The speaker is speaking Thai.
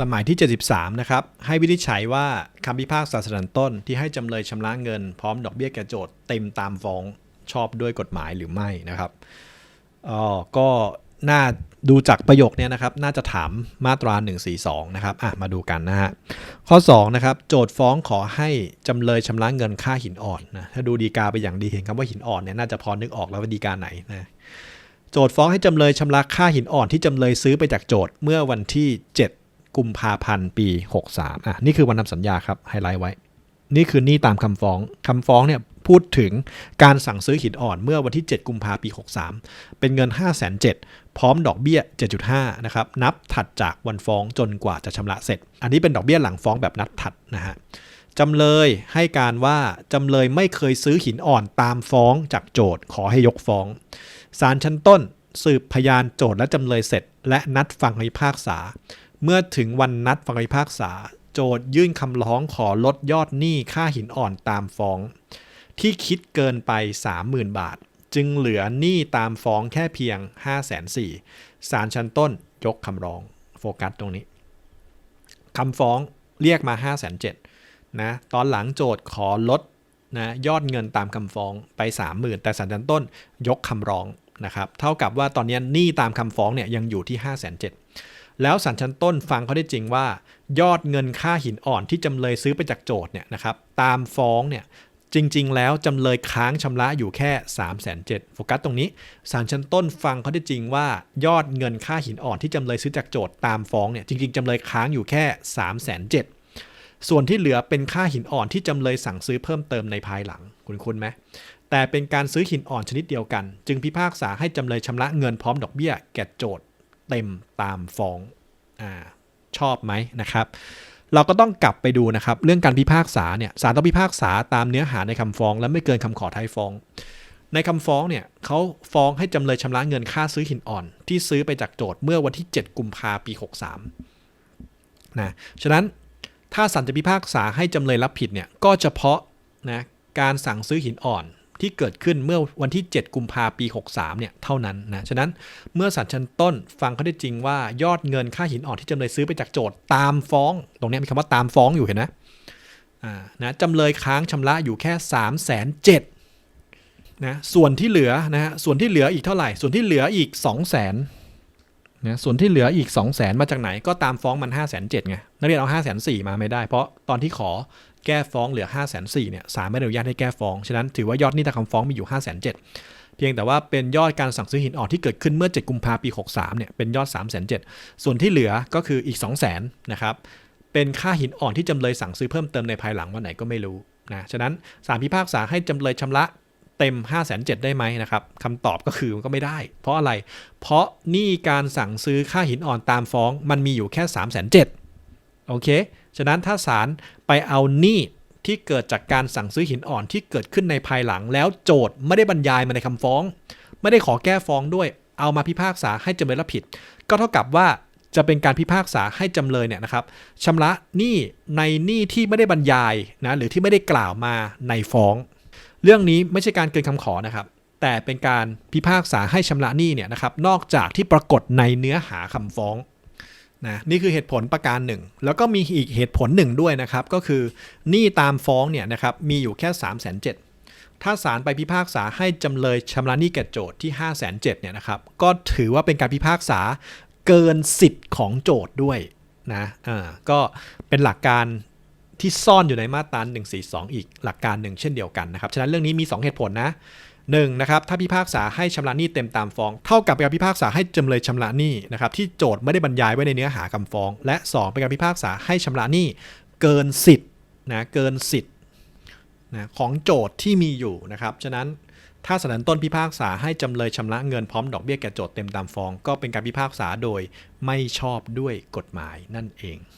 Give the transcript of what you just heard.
สมัยที่ 73 นะครับ ให้วินิจฉัยว่าคำพิพากษาสถานต้นที่ให้จำเลยชำระเงินพร้อมดอกเบี้ยแก่โจทย์เต็มตามฟ้องชอบด้วยกฎหมายหรือไม่นะครับอ๋อก็น่าดูจากประโยคเนี้ยนะครับ น่าจะถามมาตรา 142 นะครับอะมาดูกันนะฮะ ข้อ 2 นะครับ โจทย์ฟ้องขอให้จำเลยชำระเงินค่าหินอ่อนนะ ถ้าดูดีกาไปอย่างดีเห็นคำว่าหินอ่อนเนี่ยน่าจะพอนึกออกแล้วว่าดีกาไหนนะ โจทย์ฟ้องให้จำเลยชำระค่าหินอ่อนที่จำเลยซื้อไปจากโจทย์เมื่อวันที่ 7 กุมภาพันธ์ปี 63อะนี่คือวันทำสัญญาครับไฮไลท์ไว้ นี่คือหนี้ตามคำฟ้องคำฟ้องเนี่ยพูดถึงการสั่งซื้อหินอ่อนเมื่อวันที่ 7 กุมภาพันธ์ปี 63 เป็นเงิน 5 7 0 0 0พร้อมดอกเบี้ย 7.5 นะครับ นับถัดจากวันฟ้องจนกว่าจะชำระเสร็จ อันนี้เป็นดอกเบี้ยหลังฟ้องแบบนับถัดนะฮะจำเลยให้การว่าจำเลยไม่เคยซื้อหินอ่อนตามฟ้องจากโจทย์ขอให้ยกฟ้องศาลชั้นต้น สืบพยานโจทย์และจำเลยเสร็จ และนัดฟังคำพิพากษา เมื่อถึงวันนัดฟังพิพากษา โจทยื่นคำร้องขอลดยอดหนี้ค่าหินอ่อนตามฟ้อง ที่คิดเกินไป 30,000 บาท จึงเหลือหนี้ตามฟ้องแค่เพียง 5 4 0 0 0ศาลชั้นต้นยกคำร้อง โฟกัสตรงนี้คำฟ้องเรียกมา 5 7 0 0 0นะตอนหลังโจทย์ขอลดนะยอดเงินตามคำฟ้องไป 30,000 แต่ศาลชั้นต้นยกคำร้องนะครับเท่ากับว่าตอนนี้หนี้ตามคำฟ้องเนี่ยยังอยู่ที่ 5 7 0 0 0 แล้วศาลชั้นต้นฟังเขาได้จริงว่า ยอดเงินค่าหินอ่อนที่จำเลยซื้อไปจากโจทย์เนี่ยนะครับตามฟ้องเนี่ยจริง ๆ แล้วจำเลยค้างชำระอยู่แค่ 3 7 0 0 0โฟกัสตรงนี้ศาลชั้นต้นฟังเขาได้จริงว่า ยอดเงินค่าหินอ่อนที่จำเลยซื้อจากโจทย์ตามฟ้องเนี่ยจริง ๆจำเลยค้างอยู่แค่ 3 7 0 0 0ส่วนที่เหลือเป็นค่าหินอ่อนที่จำเลยสั่งซื้อเพิ่มเติมในภายหลัง คุณคุณไหมแต่เป็นการซื้อหินอ่อนชนิดเดียวกัน จึงพิพากษาให้จำเลยชำระเงินพร้อมดอกเบี้ยแก่โจทย์ เต็มตามฟ้องอ่าชอบไหมนะครับเราก็ต้องกลับไปดูนะครับ เรื่องการพิพากษาเนี่ยศาลต้องพิพากษาตามเนื้อหาในคำฟ้อง และไม่เกินคำขอท้ายฟ้อง ในคำฟ้องเนี่ยเขาฟ้องให้จำเลยชำระเงินค่าซื้อหินอ่อน ที่ซื้อไปจากโจทย์เมื่อวันที่ 7 กุมภาปี 63นะฉะนั้นถ้าศาลจะพิพากษาให้จำเลยรับผิดเนี่ยก็เฉพาะนะการสั่งซื้อหินอ่อน ที่เกิดขึ้นเมื่อวันที่ 7 กุมภาปี 63 เนี่ยเท่านั้นนะ ฉะนั้นเมื่อศาลชั้นต้นฟังเขาได้จริงว่ายอดเงินค่าหินอ่อนที่จำเลยซื้อไปจากโจทย์ตามฟ้อง ตรงนี้มีคำว่าตามฟ้องอยู่เห็นไหมอ่านะจำเลยค้างชำระอยู่แค่ 3 7 0 0 0นะส่วนที่เหลือนะฮะส่วนที่เหลืออีกเท่าไหร่ ส่วนที่เหลืออีก 2 0 0 0 0นนะส่วนที่เหลืออีก 2 0 0 0 0 0มาจากไหนก็ตามฟ้องมัน 5 7 0 0 0ไงนักเรียนเอา 5 4 0 0 0มาไม่ได้ เพราะตอนที่ขอ แก้ฟ้องเหลือ 5 4 0 0 0เนี่ยศาลไม่อนุญาตให้แก้ฟ้อง ฉะนั้นถือว่ายอดหนี้ตามคำฟ้องมีอยู่ 5 7 0 0 0เพียงแต่ว่าเป็นยอดการสั่งซื้อหินอ่อนที่เกิดขึ้นเมื่อ 7 กุมภาพันธ์ปี 63 เนี่ยเป็นยอด 3 7 0 0 0ส่วนที่เหลือก็คืออีก 2 0 0 0 0 0นะครับเป็นค่าหินอ่อนที่จำเลยสั่งซื้อเพิ่มเติมในภายหลังวันไหนก็ไม่รู้นะฉะนั้นศาลพิพากษาให้จำเลยชำระเต็ม 5 7 0 0 0ได้ไหมนะครับคำตอบก็คือมันก็ไม่ได้ เพราะอะไร เพราะหนี้การสั่งซื้อค่าหินอ่อนตามฟ้องมันมีอยู่แค่ 3 7 0 0 0 โอเค ฉะนั้นถ้าศาลไปเอาหนี้ที่เกิดจากการสั่งซื้อหินอ่อนที่เกิดขึ้นในภายหลัง แล้วโจทย์ไม่ได้บรรยายมาในคำฟ้อง ไม่ได้ขอแก้ฟ้องด้วย เอามาพิพากษาให้จำเลยรับผิด ก็เท่ากับว่าจะเป็นการพิพากษาให้จำเลยเนี่ยนะครับชำระหนี้ในหนี้ที่ไม่ได้บรรยายนะหรือที่ไม่ได้กล่าวมาในฟ้อง เรื่องนี้ไม่ใช่การเกินคำขอนะครับ แต่เป็นการพิพากษาให้ชำระหนี้เนี่ยนะครับนอกจากที่ปรากฏในเนื้อหาคำฟ้อง นะนี่คือเหตุผลประการหนึ่ง แล้วก็มีอีกเหตุผลหนึ่งด้วยนะครับ ก็คือหนี้ตามฟ้องเนี่ยนะครับมีอยู่แค่3 7 0 0 0ถ้าศาลไปพิพากษาให้จำเลยชำระหนี้แก่โจทย์ที่5 7 0 0 0เนี่ยนะครับก็ถือว่าเป็นการพิพากษาเกินสิทธิ์ของโจทย์ด้วยนะอ่าก็เป็นหลักการที่ซ่อนอยู่ในมาตรา142 อีกหลักการหนึ่งเช่นเดียวกันนะครับ ฉะนั้นเรื่องนี้มี 2 เหตุผลนะ หนึ่งนะครับถ้าพิพากษาให้ชำระหนี้เต็มตามฟ้อง เท่ากับเป็นการพิพากษาให้จำเลยชำระหนี้นะครับที่โจทย์ไม่ได้บรรยายไว้ในเนื้อหาคำฟ้อง และ2เป็นการพิพากษาให้ชำระหนี้เกินสิทธิ์นะเกินสิทธิ์นะของโจทย์ที่มีอยู่นะครับฉะนั้นถ้าศาลต้นพิพากษาให้จำเลยชำระเงินพร้อมดอกเบี้ยแก่โจทย์เต็มตามฟ้อง ก็เป็นการพิพากษาโดยไม่ชอบด้วยกฎหมายนั่นเอง